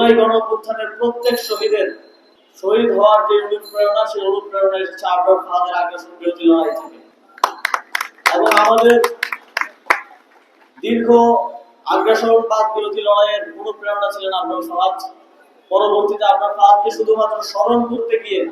জুলাই গণ অভ্যুত্থানের প্রত্যেক শহীদের শহীদ হওয়ার যে অনুপ্রেরণা, সেই অনুপ্রেরণা এসেছে আপনার ফাদের আগ্রাসন বিরোধী লড়াই থেকে। এবং আমাদের দীর্ঘ আগ্রাসনবাদ বিরোধী লড়াইয়ের অনুপ্রেরণা ছিলেন আপনার ফাহাদ পরবর্তীতে আপনার ফাহাদকে শুধুমাত্র স্মরণ করতে গিয়ে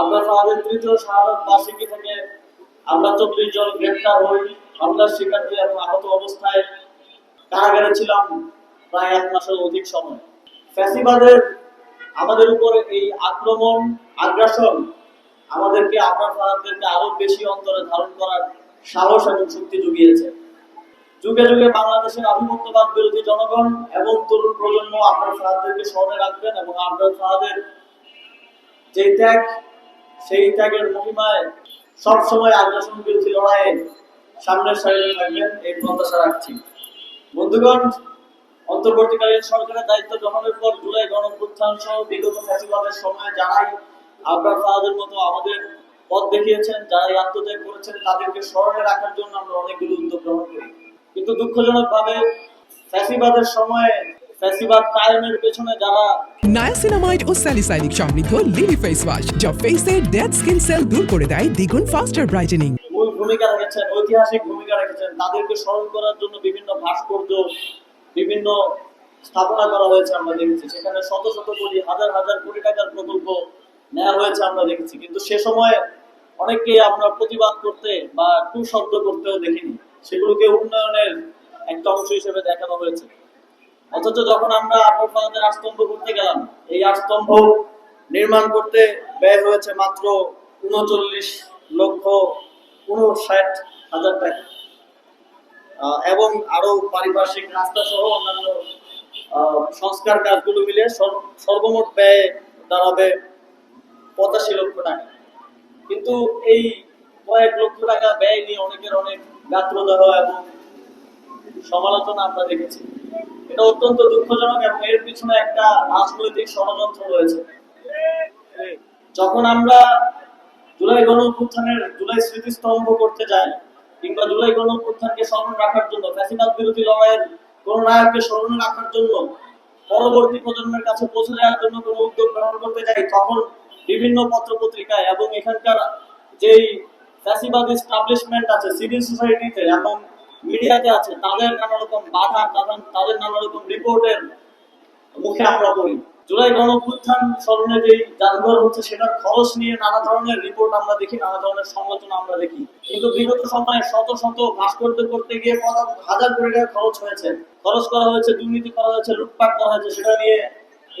আপনার ফাহাদের তৃতীয় শাহাদত বার্ষিকী থেকে আমরা চব্বিশ জন গ্রেপ্তার হই। হামলার শিকার এবং আহত অবস্থায়। কারাগারে ছিলাম প্রায় এক মাসের অধিক সময়। ফ্যাসিবাদের আমাদের উপর এই আক্রমণ, আগ্রাসন আমাদেরকে, আপনার ফাহাদদেরকে আরও বেশি অন্তরে ধারণ করার সাহস এবং শক্তি জুগিয়েছে। যুগে যুগে বাংলাদেশের আধিপত্যবাদ বিরোধী জনগণ এবং তরুণ প্রজন্ম আপনার ফাহাদদেরকে স্মরণে রাখবেন এবং আপনার ফাহাদের যে ত্যাগ, সেই ত্যাগের মহিমায় সবসময় আগ্রাসন বিরোধী লড়াইয়ে সামনের সারিতে থাকবেন, এই প্রত্যাশা রাখছি। বন্ধুগণ অন্তর্বর্তীকালীন সরকারের দায়িত্ব গ্রহণের পর জুলাই গণপ্রত্যান সহ বিগত ফ্যাসিবাদের সময় যারাই আবরার ফাহাদের মতো আমাদের পথ দেখিয়েছেন যারা এই আত্মত্যাগ করেছেন তাদেরকে স্মরণে রাখার জন্য আমরা অনেকগুলো উদ্যোগ গ্রহণ করি। কিন্তু দুঃখজনক ভাবে ফ্যাসিবাদের সময়ে ফ্যাসিবাদ কায়েমের পেছনে যারা নায়াসিনামাইড ও স্যালিসাইলিক সমৃদ্ধ লিলি ফেস ওয়াশ যা ফেসের ডেড স্কিন সেল দূর করে দেয় দ্বিগুণ ফাস্টার ব্রাইটেনিং মূল ভূমিকা রেখেছেন ঐতিহাসিক ভূমিকা রেখেছেন। তাদেরকে স্মরণ করার জন্য বিভিন্ন ভাস্কর্য বিভিন্ন স্থাপনা করা হয়েছে আমরা দেখেছি। সেখানে শত শত কোটি, হাজার হাজার কোটি টাকার প্রকল্প নেওয়া হয়েছে আমরা দেখেছি। কিন্তু সে সময় অনেককে আমরা প্রতিবাদ করতে বা টু শব্দ করতেও দেখিনি। সেগুলোকে উন্নয়নের একটা অংশ হিসেবে দেখানো হয়েছে। অথচ যখন আমরা আপনার ফাদাদের আস্তম্ভ করতে গেলাম, এই আস্তম্ভ নির্মাণ করতে ব্যয় হয়েছে মাত্র উনচল্লিশ লক্ষ উনষাট হাজার টাকা। এবং আরও পারিপার্শ্বিক রাস্তা সহ অন্যান্য সংস্কার কাজগুলো মিলে সর্বমোট ব্যয় দাঁড়াবে পঁচাশি লক্ষ টাকা। কিন্তু এই কয়েক লক্ষ টাকা ব্যয় নিয়ে অনেকের অনেক গাত্রদাহ এবং সমালোচনা আমরা দেখেছি। এটা অত্যন্ত দুঃখজনক এবং এর পিছনে একটা রাজনৈতিক ষড়যন্ত্র রয়েছে। যখন আমরা জুলাই গণ জুলাই স্মৃতিস্তম্ভ করতে যাই কিংবা জুলাই গণ স্মরণ রাখার জন্য, ফ্যাসিবাদ বিরোধী লড়াইয়ের কোন নায়ককে স্মরণ রাখার জন্য, পরবর্তী প্রজন্মের কাছে পৌঁছে দেওয়ার জন্য কোনো উদ্যোগ গ্রহণ করতে যাই, তখন বিভিন্ন পত্র পত্রিকায় এবং এখানকার যেই ফ্যাসিবাদ এস্টাবলিশমেন্ট আছে সিভিল সোসাইটিতে এবং মিডিয়াতে আছে, তাদের নানা রকম বাধা তাদের নানা রকম রিপোর্টের মুখে আমরা পড়ি জুলাই গণঅভ্যুত্থান স্মরণে যে জাদুঘর হচ্ছে, সেটার খরচ নিয়ে নানা ধরনের রিপোর্ট আমরা দেখি, নানা ধরনের সমালোচনা আমরা দেখি। কিন্তু বিগত সময়ে শত শত ভাস্কর্য করতে গিয়ে হাজার কোটি টাকা খরচ হয়েছে। খরচ করা হয়েছে, দুর্নীতি করা হয়েছে, লুটপাট করা হয়েছে, সেটা নিয়ে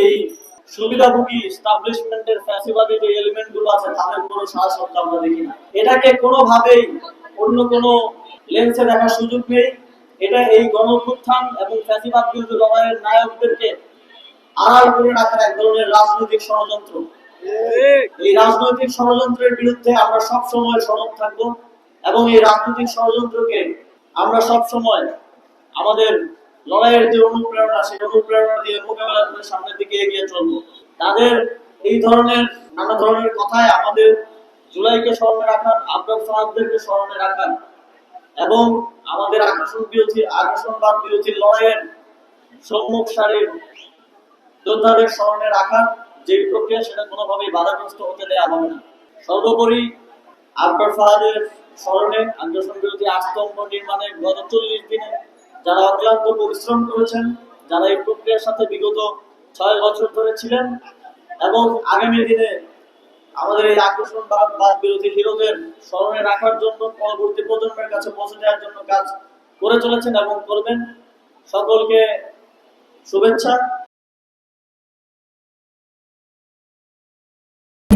এই সুবিধাভোগী ফ্যাসিবাদী যে এলিমেন্টগুলো আছে, তাদের কোনো শব্দ আমরা দেখি না। এটাকে কোনোভাবেই অন্য কোনো লেন্সে দেখার সুযোগ নেই। এটা এই গণ এবং ফ্যাসিবাদ বিরোধী লড়াইয়ের নায়কদেরকে আড়াল করে রাখার এক ধরনের রাজনৈতিক ষড়যন্ত্র। এই রাজনৈতিক ষড়যন্ত্রের বিরুদ্ধে আমরা সব সময় সরব থাকব এবং এই রাজনৈতিক ষড়যন্ত্রকে আমরা সব সময় আমাদের লড়াইয়ের যে অনুপ্রেরণা সেই অনুপ্রেরণা দিয়ে মোকাবেলা করে সামনের দিকে এগিয়ে চলবো। তাদের এই ধরনের নানা ধরনের কথায় আমাদের জুলাইকে স্মরণে রাখার আব্দুল ফাহাদদেরকে স্মরণে রাখার এবং আমাদের আকর্ষণ বিরোধী আকর্ষণবাদ বিরোধী লড়াইয়ের সম্মুখ সারির যোদ্ধাদের স্মরণে রাখার যে প্রক্রিয়া সেটা কোনোভাবেই বাধাগ্রস্ত হতে দেওয়া হবে না। সর্বোপরি আব্দুল ফাহাদের স্মরণে আগ্রাসন বিরোধী আস্তম্ভ নির্মাণে গত চল্লিশ দিনে যারা অক্লান্ত পরিশ্রম করেছেন, যারা এই প্রক্রিয়ার সাথে বিগত ছয় বছর ধরে ছিলেন এবং আগামী দিনে আমাদের এই আকর্ষণ বাদ বিরোধী হিরোদের স্মরণে রাখার জন্য পরবর্তী প্রজন্মের কাছে পৌঁছে দেওয়ার জন্য কাজ করে চলেছেন এবং করবেন। সকলকে শুভেচ্ছা।